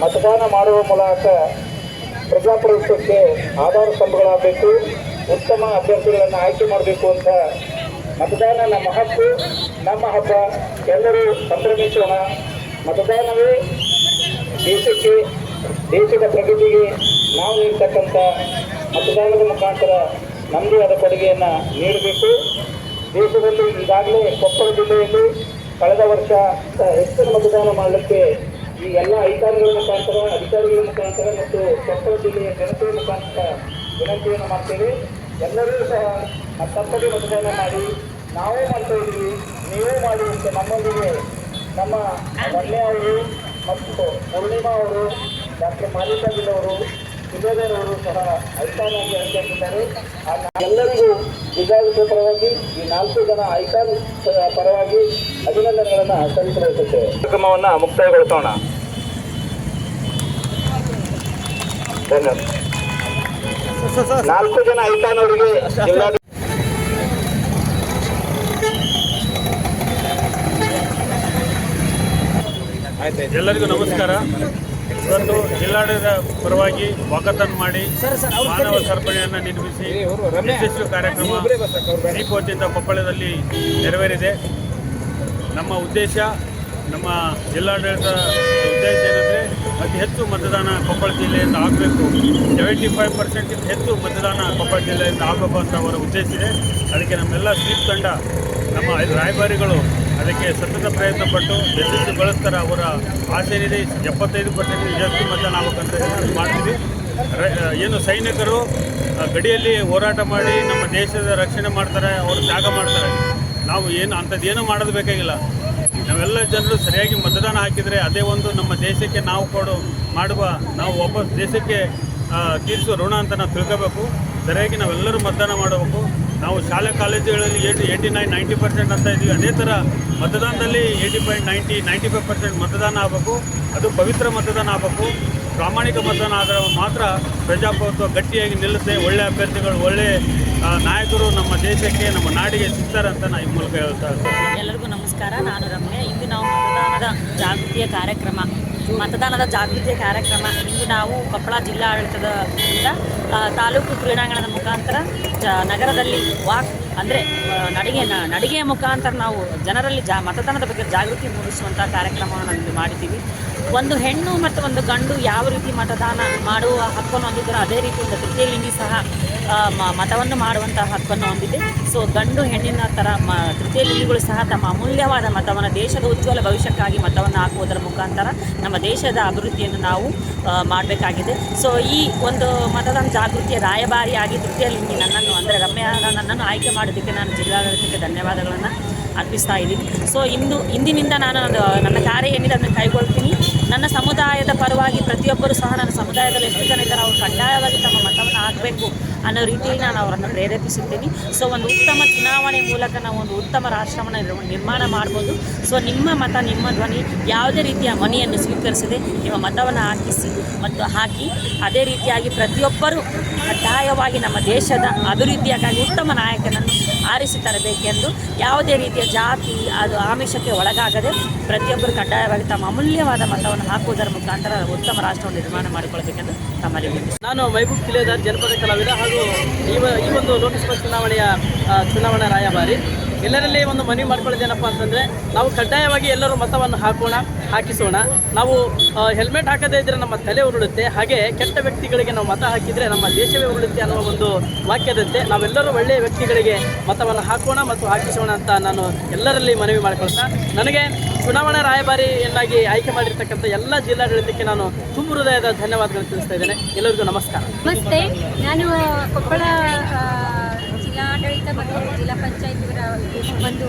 ಮೂಲಕ ಪ್ರಜಾಪ್ರಭುತ್ವಕ್ಕೆ ಆಧಾರ ಸ್ತಂಭಗಳಾಗಬೇಕು, ಉತ್ತಮ ಅಭ್ಯರ್ಥಿಗಳನ್ನು ಆಯ್ಕೆ ಮಾಡಬೇಕು ಅಂತ ಮತದಾನ ನಮ್ಮ ಹಕ್ಕು, ನಮ್ಮ ಹಬ್ಬ, ಎಲ್ಲರೂ ಸಂಭ್ರಮಿಸೋಣ. ಮತದಾನವೇ ದೇಶಕ್ಕೆ, ದೇಶದ ಪ್ರಗತಿಗೆ ನಾವು ನೀಡ್ತಕ್ಕಂಥ ಮತದಾನದ ಮುಖಾಂತರ ನಮ್ಮದೇ ಅದರ ಕೊಡುಗೆಯನ್ನು ನೀಡಬೇಕು. ದೇಶದಲ್ಲಿ ಈಗಾಗಲೇ ಕೊಪ್ಪಳ ಜಿಲ್ಲೆಯಲ್ಲಿ ಕಳೆದ ವರ್ಷ ಹೆಚ್ಚಿನ ಮತದಾನ ಮಾಡಲಿಕ್ಕೆ ಈ ಎಲ್ಲ ಅಧಿಕಾರಿಗಳ ಮುಖಾಂತರ ಅಧಿಕಾರಿಗಳ ಮುಖಾಂತರ ಮತ್ತು ಕೊಪ್ಪಳ ಜಿಲ್ಲೆಯ ಜನತೆಯ ಮುಖಾಂತರ ವಿನಂತಿಯನ್ನು ಮಾಡ್ತೇವೆ. ಎಲ್ಲರೂ ಸಹ ತಪ್ಪದೆ ಮತದಾನ ಮಾಡಿ, ನಾವೇ ಮಾಡ್ತಾ ಇದ್ದೀವಿ, ನೀವೇ ಮಾಡಿ ಅಂತ ನಮ್ಮೊಂದಿಗೆ ನಮ್ಮ ಮೊನ್ನೆ ಅವರು ಮತ್ತು ಪೂರ್ಣಿಮಾ ಅವರು, ಡಾಕ್ಟರ್ ಮಾಲಿಕಾ ಗಿಲ್ ಅವರು ಸುಬೇದರ್ ಅವರು ಸಹ ಐಕಾನಾಗಿ ಅನುಸರಿಸಿದ್ದಾರೆ ಎಲ್ಲರಿಗೂ ಜಿಲ್ಲಾಡಳಿತ ಪರವಾಗಿ ಈ ನಾಲ್ಕು ಜನ ಐಕಾನ್ ಪರವಾಗಿ ಅಭಿನಂದನೆಗಳನ್ನು ಸಲ್ಲಿಸಬಯಸುತ್ತೇವೆ ಕಾರ್ಯಕ್ರಮವನ್ನು ಮುಕ್ತಾಯಗೊಳಿಸೋಣ. ನಾಲ್ಕು ಜನ ಐಕಾನ್ ಅವರಿಗೆ ಜಿಲ್ಲಾ ಎಲ್ಲರಿಗೂ ನಮಸ್ಕಾರ. ಇವತ್ತು ಜಿಲ್ಲಾಡಳಿತ ಪರವಾಗಿ ಒಗ್ಗತನ್ ಮಾಡಿ ಮಾನವ ಸರ್ಪಣೆಯನ್ನು ನಿರ್ಮಿಸಿ ಯಶಸ್ವಿ ಕಾರ್ಯಕ್ರಮ ದೀಪೋತ್ಸವ ಕೊಪ್ಪಳದಲ್ಲಿ ನೆರವೇರಿದೆ. ನಮ್ಮ ಉದ್ದೇಶ ನಮ್ಮ ಜಿಲ್ಲಾಡಳಿತ ಉದ್ದೇಶ ಏನಂದರೆ ಅತಿ ಹೆಚ್ಚು ಮತದಾನ ಕೊಪ್ಪಳ ಜಿಲ್ಲೆಯಿಂದ ಆಗಬೇಕು. ಸೆವೆಂಟಿ ಫೈವ್ ಪರ್ಸೆಂಟ್ಗಿಂತ ಹೆಚ್ಚು ಮತದಾನ ಕೊಪ್ಪಳ ಜಿಲ್ಲೆಯಿಂದ ಆಗಬೇಕು ಅಂತ ಅವರ ಉದ್ದೇಶ ಇದೆ. ಅದಕ್ಕೆ ನಮ್ಮೆಲ್ಲ ಸ್ವೀಪ್ ತಂಡ ನಮ್ಮ ರಾಯಭಾರಿಗಳು ಅದಕ್ಕೆ ಸತತ ಪ್ರಯತ್ನ ಪಟ್ಟು ಬಳಸ್ತಾರೆ ಅವರ ಆಸೆ ಏನಿದೆ ಎಪ್ಪತ್ತೈದು ಪರ್ಸೆಂಟ್ ಮತದಾನ ನಾವು ಇದು ಮಾಡ್ತೀವಿ. ಏನು ಸೈನಿಕರು ಗಡಿಯಲ್ಲಿ ಹೋರಾಟ ಮಾಡಿ ನಮ್ಮ ದೇಶದ ರಕ್ಷಣೆ ಮಾಡ್ತಾರೆ, ಅವರು ತ್ಯಾಗ ಮಾಡ್ತಾರೆ. ನಾವು ಏನು ಅಂಥದ್ದು ಏನೂ ಮಾಡೋದು ಬೇಕಾಗಿಲ್ಲ. ನಾವೆಲ್ಲ ಜನರು ಸರಿಯಾಗಿ ಮತದಾನ ಹಾಕಿದರೆ ಅದೇ ಒಂದು ನಮ್ಮ ದೇಶಕ್ಕೆ ನಾವು ಕೊಡು, ಮಾಡುವ, ನಾವು ಒಬ್ಬ ದೇಶಕ್ಕೆ ತೀರಿಸುವ ಋಣ ಅಂತ ನಾವು ತಿಳ್ಕೋಬೇಕು. ಸರಿಯಾಗಿ ನಾವೆಲ್ಲರೂ ಮತದಾನ ಮಾಡಬೇಕು. ನಾವು ಶಾಲೆ, ಕಾಲೇಜುಗಳಲ್ಲಿ eighty, eighty nine, ninety percent ಅಂತ ಇದ್ದೀವಿ ಅದೇ ಥರ ಮತದಾನದಲ್ಲಿ eighty point ninety ninety five percent ಮತದಾನ ಆಗಬೇಕು. ಅದು ಪವಿತ್ರ ಮತದಾನ ಆಗಬೇಕು. ಪ್ರಾಮಾಣಿಕ ಮತದಾನ ಆದರೆ ಮಾತ್ರ ಪ್ರಜಾಪ್ರಭುತ್ವ ಗಟ್ಟಿಯಾಗಿ ನಿಲ್ಲುತ್ತೆ ಒಳ್ಳೆ ಅಭ್ಯರ್ಥಿಗಳು, ಒಳ್ಳೆ ನಾಯಕರು ನಮ್ಮ ದೇಶಕ್ಕೆ, ನಮ್ಮ ನಾಡಿಗೆ ಸಿಗ್ತಾರೆ ಅಂತ ನಾನು ಈ ಮೂಲಕ ಹೇಳ್ತಾ ಇದ್ದೀನಿ ಎಲ್ಲರಿಗೂ ನಮಸ್ಕಾರ. ನಾನು ರಮ್ಯ. ಮತದಾನದ ಜಾಗೃತಿಯ ಕಾರ್ಯಕ್ರಮ. ಮತದಾನದ ಜಾಗೃತಿಯ ಕಾರ್ಯಕ್ರಮ. ಇಂದು ನಾವು ಕೊಪ್ಪಳ ಜಿಲ್ಲಾಡಳಿತದ ಇಂದ, ತಾಲೂಕು ಕ್ರೀಡಾಂಗಣದ ಮುಖಾಂತರ ಜ ನಗರದಲ್ಲಿ ವಾಕ್ ಅಂದರೆ ನಡಿಗೆ ನಡಿಗೆಯ ಮುಖಾಂತರ ನಾವು ಜನರಲ್ಲಿ ಜಾ ಮತದಾನದ ಬಗ್ಗೆ ಜಾಗೃತಿ ಮೂಡಿಸುವಂಥ ಕಾರ್ಯಕ್ರಮವನ್ನು ನಾವು ಮಾಡಿದ್ದೀವಿ. ಒಂದು ಹೆಣ್ಣು ಮತ್ತು ಒಂದು ಗಂಡು ಯಾವ ರೀತಿ ಮತದಾನ ಮಾಡುವ ಹಕ್ಕನ್ನು ಹೊಂದಿದ್ದಾರೋ ಅದೇ ರೀತಿ ಒಂದು ತೃತೀಯ ಲಿಂಗಿ ಸಹ ಮತವನ್ನು ಮಾಡುವಂತಹ ಹಕ್ಕನ್ನು ಹೊಂದಿದೆ. ಸೊ ಗಂಡು ಹೆಣ್ಣಿನ ಥರ ಮ, ತೃತೀಯ ಲಿಂಗಿಗಳು ಸಹ ತಮ್ಮ ಅಮೂಲ್ಯವಾದ ಮತವನ್ನು ದೇಶದ ಉಜ್ವಲ ಭವಿಷ್ಯಕ್ಕಾಗಿ ಮತವನ್ನು ಹಾಕುವುದರ ಮುಖಾಂತರ ನಮ್ಮ ದೇಶದ ಅಭಿವೃದ್ಧಿಯನ್ನು ನಾವು ಮಾಡಬೇಕಾಗಿದೆ. ಸೊ ಈ ಒಂದು ಮತದಾನ ಜಾಗೃತಿಯ ರಾಯಭಾರಿಯಾಗಿ ತೃತೀಯ ಲಿಂಗಿ ನನ್ನನ್ನು, ಅಂದರೆ ರಮ್ಯ ನನ್ನನ್ನು ಆಯ್ಕೆ ಮಾಡೋದಕ್ಕೆ ನಾನು ಜಿಲ್ಲಾಡಳಿತಕ್ಕೆ ಧನ್ಯವಾದಗಳನ್ನು ಅರ್ಪಿಸ್ತಾ ಇದ್ದೀನಿ ಸೊ ಇಂದು, ಇಂದಿನಿಂದ ನಾನು ಅದು ನನ್ನ ಕಾರ್ಯ ಏನಿದೆ ಅದನ್ನು ಕೈಗೊಳ್ತೀನಿ. ನನ್ನ ಸಮುದಾಯದ ಪರವಾಗಿ ಪ್ರತಿಯೊಬ್ಬರು ಸಹ ನನ್ನ ಸಮುದಾಯದಲ್ಲಿ ಎಷ್ಟು ಜನ ಇದ್ದಾರೆ ಅವರು ಕಡ್ಡಾಯವಾಗಿ ತಮ್ಮ ಮತವನ್ನು ಹಾಕಬೇಕು ಅನ್ನೋ ರೀತಿಯಲ್ಲಿ ನಾನು ಅವರನ್ನು ಪ್ರೇರೇಪಿಸುತ್ತೀನಿ. ಸೊ ಒಂದು ಉತ್ತಮ ಚುನಾವಣೆ ಮೂಲಕ ನಾವು ಒಂದು ಉತ್ತಮ ರಾಷ್ಟ್ರವನ್ನು ನಿರ್ಮ- ನಿರ್ಮಾಣ ಮಾಡ್ಬೋದು. ಸೊ ನಿಮ್ಮ ಮತ, ನಿಮ್ಮ ಧ್ವನಿ ಯಾವುದೇ ರೀತಿಯ ಮನೆಯನ್ನು ಸ್ವೀಕರಿಸದೆ ನಿಮ್ಮ ಮತವನ್ನು ಹಾಕಿಸಿ ಮತ್ತು ಹಾಕಿ ಅದೇ ರೀತಿಯಾಗಿ ಪ್ರತಿಯೊಬ್ಬರೂ ಕಡ್ಡಾಯವಾಗಿ ನಮ್ಮ ದೇಶದ ಅಭಿವೃದ್ಧಿಯಾಗಿ ಉತ್ತಮ ನಾಯಕನನ್ನು ಆರಿಸಿ ತರಬೇಕೆಂದು ಯಾವುದೇ ರೀತಿಯ ಜಾತಿ, ಅದು ಆಮಿಷಕ್ಕೆ ಒಳಗಾಗದೆ ಪ್ರತಿಯೊಬ್ಬರು ಕಡ್ಡಾಯವಾಗಿ ತಮ್ಮ ಅಮೂಲ್ಯವಾದ ಮತವನ್ನು ಹಾಕುವುದರ ಮುಖಾಂತರ ಉತ್ತಮ ರಾಷ್ಟ್ರವನ್ನು ನಿರ್ಮಾಣ ಮಾಡಿಕೊಳ್ಳಬೇಕೆಂದು ತಮ್ಮಲ್ಲಿ. ನಾನು ಮೈಬೂಬ್ ಜಿಲ್ಲೆಯ ಜನಪದ ಕಲಾವಿದ ಹಾಗೂ ಈ ಒಂದು ಲೋಕಸಭಾ ಚುನಾವಣೆಯ ಚುನಾವಣಾ ರಾಯಭಾರಿ ಎಲ್ಲರಲ್ಲಿ ಒಂದು ಮನವಿ ಮಾಡ್ಕೊಳ್ಳೋದೇನಪ್ಪ ಅಂತಂದರೆ, ನಾವು ಕಡ್ಡಾಯವಾಗಿ ಎಲ್ಲರೂ ಮತವನ್ನು ಹಾಕೋಣ, ಹಾಕಿಸೋಣ. ನಾವು ಹೆಲ್ಮೆಟ್ ಹಾಕದೇ ಇದ್ದರೆ ನಮ್ಮ ತಲೆ ಉರುಳುತ್ತೆ. ಹಾಗೆ ಕೆಟ್ಟ ವ್ಯಕ್ತಿಗಳಿಗೆ ನಾವು ಮತ ಹಾಕಿದರೆ ನಮ್ಮ ದೇಶವೇ ಉರುಳುತ್ತೆ ಅನ್ನೋ ಒಂದು ವಾಕ್ಯದಂತೆ ನಾವೆಲ್ಲರೂ ಒಳ್ಳೆಯ ವ್ಯಕ್ತಿಗಳಿಗೆ ಮತವನ್ನು ಹಾಕೋಣ ಮತ್ತು ಹಾಕಿಸೋಣ ಅಂತ ನಾನು ಎಲ್ಲರಲ್ಲಿ ಮನವಿ ಮಾಡ್ಕೊಳ್ತಾ. ನನಗೆ ಚುನಾವಣಾ ರಾಯಭಾರಿಯನ್ನಾಗಿ ಆಯ್ಕೆ ಮಾಡಿರ್ತಕ್ಕಂಥ ಎಲ್ಲ ಜಿಲ್ಲಾಡಳಿತಕ್ಕೆ ನಾನು ತುಂಬ ಹೃದಯದ ಧನ್ಯವಾದಗಳನ್ನು ತಿಳಿಸ್ತಾ ಇದ್ದೇನೆ. ಎಲ್ಲರಿಗೂ ನಮಸ್ಕಾರ. ನಮಸ್ತೆ. ನಾನು ಕೊಪ್ಪಳ ಆ, ಜಿಲ್ಲಾಡಳಿತ ಮತ್ತು ಜಿಲ್ಲಾ ಪಂಚಾಯತ್ ಇವರ ಒಂದು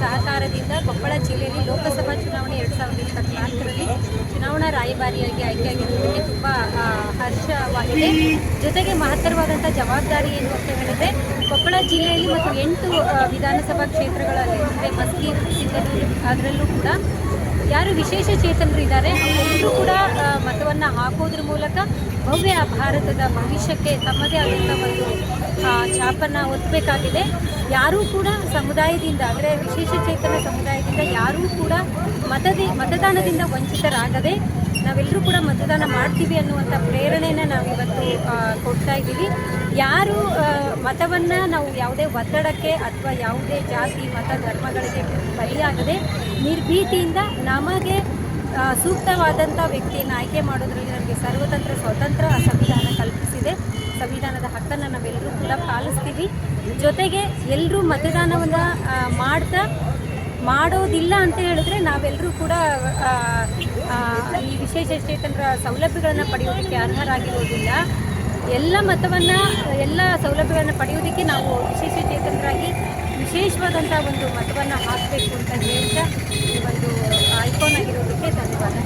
ಸಹಕಾರದಿಂದ ಕೊಪ್ಪಳ ಜಿಲ್ಲೆಯಲ್ಲಿ ಲೋಕಸಭಾ ಚುನಾವಣೆ ಎರಡು ಸಾವಿರದ ಇಪ್ಪತ್ನಾಲ್ಕರಲ್ಲಿ ಚುನಾವಣಾ ರಾಯಭಾರಿಯಾಗಿ ಆಯ್ಕೆಯಾಗಿರುವುದಕ್ಕೆ ತುಂಬ ಹರ್ಷವಾಗಿದೆ. ಜೊತೆಗೆ ಮಹತ್ತರವಾದಂಥ ಜವಾಬ್ದಾರಿ ಏನು ಅಂತ ಹೇಳಿದ್ರೆ ಕೊಪ್ಪಳ ಜಿಲ್ಲೆಯಲ್ಲಿ ಮತ್ತು ಎಂಟು ವಿಧಾನಸಭಾ ಕ್ಷೇತ್ರಗಳಲ್ಲಿ ಅಂದರೆ ಮಸ್ಕಿ ಸಿಂಧನೂರು ಅದರಲ್ಲೂ ಕೂಡ ಯಾರು ವಿಶೇಷ ಚೇತನರು ಇದ್ದಾರೆ. ಅವರೆಲ್ಲರೂ ಕೂಡ ಮತವನ್ನು ಹಾಕೋದ್ರ ಮೂಲಕ ಭವ್ಯ ಭಾರತದ ಭವಿಷ್ಯಕ್ಕೆ ತಮ್ಮದೇ ಆದಂಥ ಒಂದು ಛಾಪನ್ನು ಒತ್ತಬೇಕಾಗಿದೆ ಯಾರೂ ಕೂಡ ಸಮುದಾಯದಿಂದ ಅಂದರೆ ವಿಶೇಷ ಚೇತನ ಸಮುದಾಯದಿಂದ ಯಾರೂ ಕೂಡ ಮತದಿ ಮತದಾನದಿಂದ ವಂಚಿತರಾಗದೆ ನಾವೆಲ್ಲರೂ ಕೂಡ ಮತದಾನ ಮಾಡ್ತೀವಿ ಅನ್ನುವಂಥ ಪ್ರೇರಣೆಯನ್ನು ನಾವು ಇವತ್ತು ಆ, ಕೊಡ್ತಾ ಇದ್ದೀವಿ. ಯಾರು ಮತವನ್ನು ನಾವು ಯಾವುದೇ ಒತ್ತಡಕ್ಕೆ ಅಥವಾ ಯಾವುದೇ ಜಾತಿ ಮತ ಧರ್ಮಗಳಿಗೆ ಬಲಿಯಾಗದೆ ನಿರ್ಭೀತಿಯಿಂದ ನಮಗೆ ಸೂಕ್ತವಾದಂಥ ವ್ಯಕ್ತಿಯನ್ನು ಆಯ್ಕೆ ಮಾಡೋದ್ರಲ್ಲಿ ನಮಗೆ ಸರ್ವತಂತ್ರ ಸ್ವತಂತ್ರ ಸಂವಿಧಾನ ಕಲ್ಪಿಸಿದೆ. ಸಂವಿಧಾನದ ಹಕ್ಕನ್ನು ನಾವೆಲ್ಲರೂ ಕೂಡ ಪಾಲಿಸ್ತೀವಿ. ಜೊತೆಗೆ ಎಲ್ಲರೂ ಮತದಾನವನ್ನು ಮಾಡ್ತಾ, ಮಾಡೋದಿಲ್ಲ ಅಂತ ಹೇಳಿದ್ರೆ ನಾವೆಲ್ಲರೂ ಕೂಡ ಈ ವಿಶೇಷ ಚೇತನರ ಸೌಲಭ್ಯಗಳನ್ನು ಪಡೆಯೋದಕ್ಕೆ ಅರ್ಹರಾಗಿರೋದಿಲ್ಲ. ಎಲ್ಲ ಮತವನ್ನು, ಎಲ್ಲ ಸೌಲಭ್ಯಗಳನ್ನು ಪಡೆಯೋದಕ್ಕೆ ನಾವು ವಿಶೇಷ ಚೇತನರಾಗಿ ವಿಶೇಷವಾದಂಥ ಒಂದು ಮತವನ್ನು ಹಾಕಬೇಕು ಅಂತ ಹೇಳ್ತಾ ಈ ಒಂದು ಐಕಾನ್ ಆಗಿರೋದಕ್ಕೆ ಧನ್ಯವಾದ.